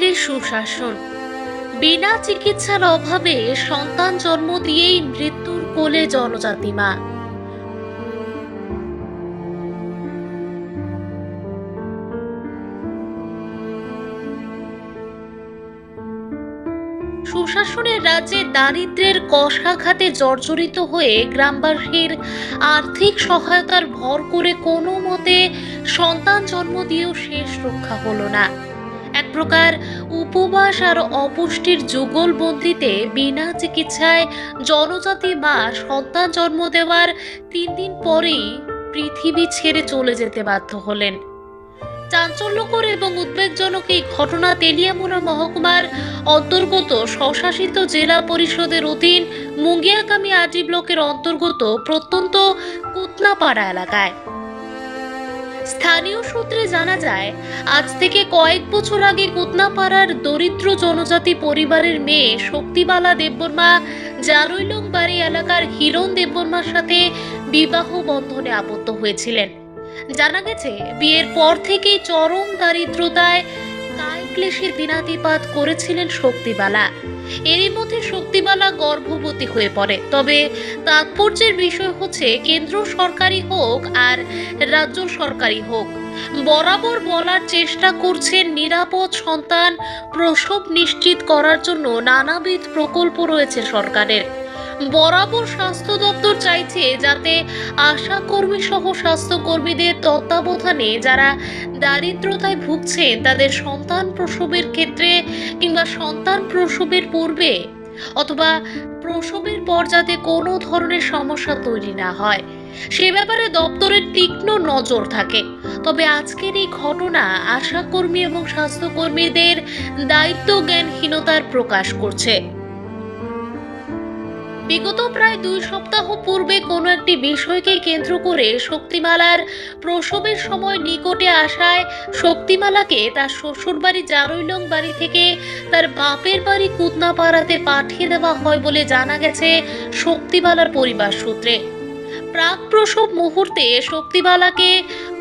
বাইরে সুশাসন। বিনা চিকিৎসার অভাবে সন্তান জন্ম দিয়েই মৃত্যুর কোলে জনজাতি মা। সুশাসনের রাজ্যে দারিদ্র্যের কষাঘাতে জর্জরিত হয়ে গ্রামবাসীর আর্থিক সহায়তার ভর করে কোনো মতে সন্তান জন্ম দিয়েও শেষ রক্ষা হলো না। প্রকার উপবাস আর অপুষ্টির যুগলবন্দিতে বিনা চিকিৎসায় জনজাতি মা সন্তান জন্ম দেওয়ার তিন দিন পরেই পৃথিবী ছেড়ে চলে যেতে বাধ্য হলেন। চাঞ্চল্যকর এবং উদ্বেগজনক এই ঘটনা তেলিয়ামুড়া মহকুমার অন্তর্গত স্বশাসিত জেলা পরিষদের অধীন মুঙ্গিয়াকামি আজি ব্লকের অন্তর্গত প্রত্যন্ত কুতলাপাড়া এলাকায়। স্থানীয় সূত্রে জানা যায়, আজ থেকে কয়েক বছর আগে কুতনাপাড়ার দরিদ্র জনজাতি পরিবারের মেয়ে শক্তিবালা দেববর্মা জারৈলং বাড়ি এলাকার হিরণ দেববর্মার সাথে বিবাহ বন্ধনে আবদ্ধ হয়েছিলেন। জানা গেছে, বিয়ের পর থেকেই চরম দারিদ্রতায় কায় ক্লেশের দিনাতিপাত করেছিলেন শক্তিবালা। এরই মধ্যে শক্তিমালা গর্ভবতী হয়ে পড়ে। তবে তাৎপর্যের বিষয় হচ্ছে, কেন্দ্র সরকারি হোক আর রাজ্য সরকারি হোক, বরাবর বলার চেষ্টা করছেন নিরাপদ সন্তান প্রসব নিশ্চিত করার জন্য নানাবিধ প্রকল্প রয়েছে সরকারের। বরাবর স্বাস্থ্য দপ্তর চাইছে যাতে আশা কর্মী সহ স্বাস্থ্যকর্মীদের তত্ত্বাবধানে যারা দারিদ্রতায় ভুগছেন তাদের সন্তান প্রসবের ক্ষেত্রে কিংবা সন্তান প্রসবের পূর্বে অথবা প্রসবের পর যাতে কোনো ধরনের সমস্যা তৈরি না হয়। সে ব্যাপারে দপ্তরের তীক্ষ্ণ নজর থাকে। তবে আজকের এই ঘটনা আশাকর্মী এবং স্বাস্থ্যকর্মীদের দায়িত্ব জ্ঞানহীনতার প্রকাশ করছে। বিগত প্রায় দুই সপ্তাহ পূর্বে কোনো একটি বিষয়কে কেন্দ্র করে শক্তিমালার প্রসবের সময় নিকটে আসায় শক্তিমালাকে তার শ্বশুরবাড়ি জারৈলং বাড়ি থেকে তার বাপের বাড়ি কুতনাপাড়াতে পাঠিয়ে দেওয়া হয় বলে জানা গেছে শক্তিমালার পরিবার সূত্রে। প্রাক প্রসব মুহূর্তে শক্তিবালাকে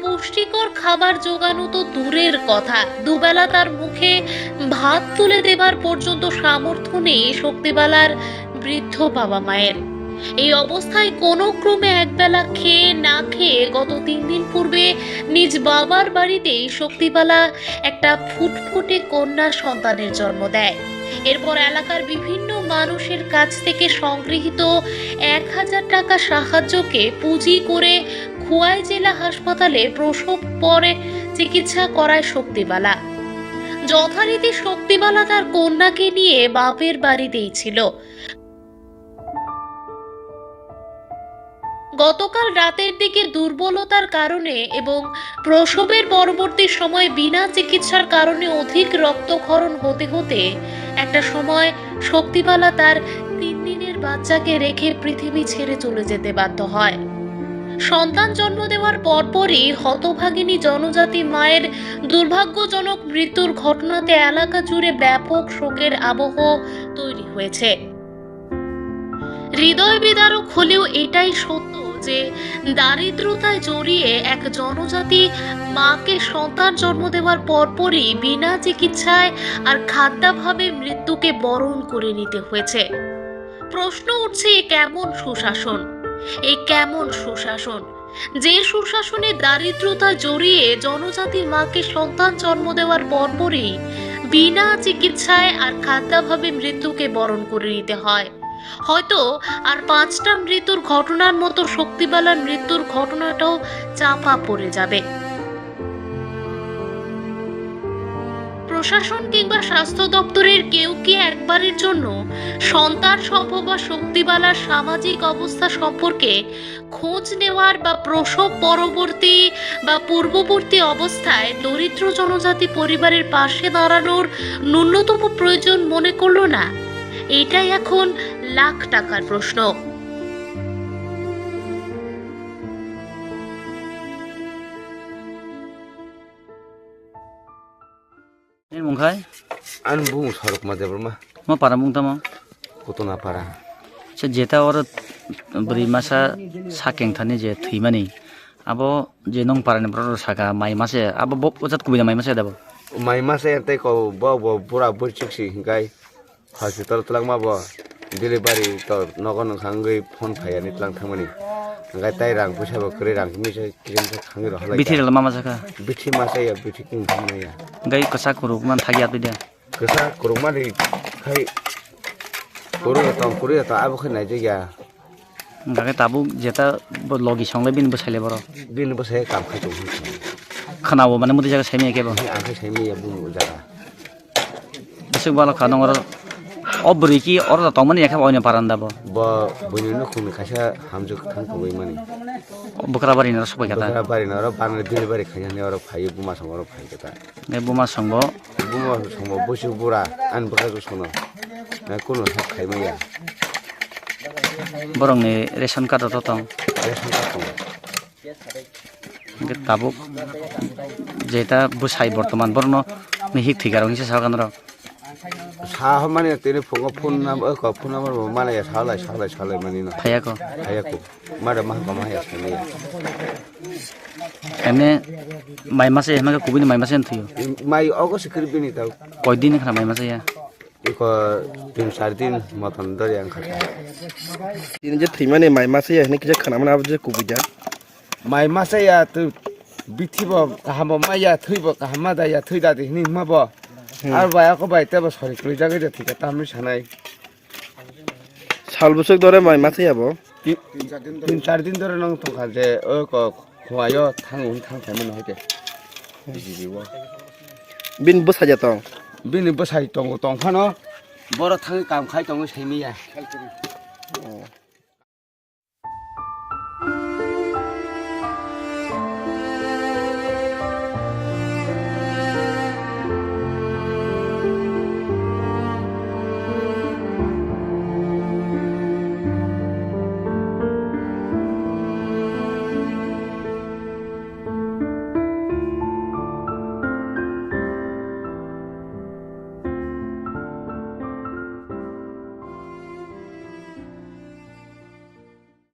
পুষ্টিকর খাবার জোগানো তো দূরের কথা। দুবেলা তার মুখে ভাত তুলে দেবার পর্যন্ত সামর্থ্য নেই শক্তিবালার বৃদ্ধ বাবা মায়ের। এই অবস্থায় কোনো ক্রমে একবেলা খেয়ে না খেয়ে গত তিন দিন পূর্বে নিজ বাবার বাড়িতেই শক্তিবালা একটা ফুটফুটে কন্যা সন্তানের জন্ম দেয়। এরপর এলাকার বিভিন্ন মানুষের কাছ থেকে সংগৃহীত এক হাজার টাকা সাহায্যকে পুঁজি করে খোয়াই জেলা হাসপাতালে প্রসব পরে চিকিৎসা করায় শক্তিবালা। যথারীতি শক্তিবালা তার কন্যাকে নিয়ে বাপের বাড়িতেই ছিল। গতকাল রাতের দিকে দুর্বলতার কারণে এবং প্রসবের পরবর্তী সময় বিনা চিকিৎসার কারণে অধিক রক্তক্ষরণ হতে হতে একটা সময় শক্তিবালা তার তিন দিনের বাচ্চাকে রেখে পৃথিবী ছেড়ে চলে যেতে বাধ্য হয়। সন্তান জন্ম দেওয়ার পরপরই হতভাগিনী জনজাতি মায়ের দুর্ভাগ্যজনক মৃত্যুর ঘটনাতে এলাকা জুড়ে ব্যাপক শোকের আবহ তৈরি হয়েছে। হৃদয় বিদারক হলেও এটাই সত্য যে দারিদ্রতায় জড়িয়ে এক জনজাতি মাকে সন্তান জন্ম দেওয়ার পরপরই বিনা চিকিৎসায় আর খাদ্যাভাবে মৃত্যুকে বরণ করে নিতে হয়েছে। প্রশ্ন উঠছে কেমন সুশাসন? এই কেমন সুশাসন? যে সুশাসনে দারিদ্রতা জড়িয়ে জনজাতি মাকে সন্তান জন্ম দেওয়ার পরপরই বিনা চিকিৎসায় আর খাদ্যাভাবে মৃত্যুকে বরণ করে নিতে হয়। হয়তো আর পাঁচটা মৃত্যুর ঘটনার মতো শক্তিবালার মৃত্যুর ঘটনাটাও চাপা পড়ে যাবে। প্রশাসন কিংবা স্বাস্থ্য দপ্তরের কেউ কি একবারের জন্য সন্তান সম্ভব বা শক্তিবালার সামাজিক অবস্থা সম্পর্কে খোঁজ নেওয়ার বা প্রসব পরবর্তী বা পূর্ববর্তী অবস্থায় দরিদ্র জনজাতি পরিবারের পাশে দাঁড়ানোর ন্যূনতম প্রয়োজন মনে করল না? এটাই এখন লাখ টাকার প্রশ্ন Ini mungkai, An bung sorok ma debar ma mau para mung tamo. koto na para. Se jeta or beri masa saking thani je thui mani. Abo je nong para ne bro saka mai mase abo bok ojat kubina mai mase dabo. mai masa yang tei ko bo bo pura burchiksi hingkai hospital telang ma bo delivery to nogon khangai phone phayani telang thangmani hingkai tai rang pusa bo kre rang mi se kirim se khangai rohlai बिथिरल मा मा जाखा bithi masa ya bithi king bhamna ya गाई कसा कुरुक मान थागिया बिदे kesa kuruma ni khai kuru to kuru to abo khai nai ya गाके ताबु जेता लगी संले बिन बसाइले बर bin bo se kam khai chung खनावो माने मुदि जागा साइमे केबो angkai sai mi ya bu jaga बिसुक Bala खानंग obriki orada tomini yakab o'ynab paranda bu bo bunini kuni kasha hamjo kan koboi mani bukra bari nara sobai kata bukra bari nara bangle dile bari khaya ne oro phai buma song oro phai kata ne buma song bo buma song bo bosi bura an bukra jo sono na kono ha khai ma ya borong ne ration card to tong ration card tong তাবুক যেটা বুসাই বর্তমান বর্ণ মিহিক ঠিকার হয়েছে সরকার সাহ মানে তেরে phone phone নাম ও phone number মানে সালাই সালাই সালাই মানে না। ভাইয়া কো ভাইয়া কো মারা মা কো মায়া আসে না এমনে মাই মাসে হেমাকে কুবিনি মাই মাসে থিও মাই অগস করিবিনি তাও। কয়দিন খরা মাই মাসে ইয়া? এক তিন চার দিন মতন ধরে আংখা দিন যে থিমানে মাই মাসে ইয়া হেনে কিছু খানা মানে আব যে? কুবিজা মাই মাসে ইয়া তো বিথিব কাহাম মাইয়া থইব কাহামা দাইয়া থইদা দেখিনি মাব। আর বায়াকো বাইতে আবার সরি কই জাগে যেতে তা আমি শানাই সাল বছর ধরে মাই মাথায় যাব তিন চার দিন ধরে। নং টকা যে ও ক খোয়ায় থাং উন থাং থাই মনে হইতে বিন বসা যেত বিন বসাই তঙ্গ তংখানো বড় থাং কাম খাই তঙ্গ সেই মিয়া ও।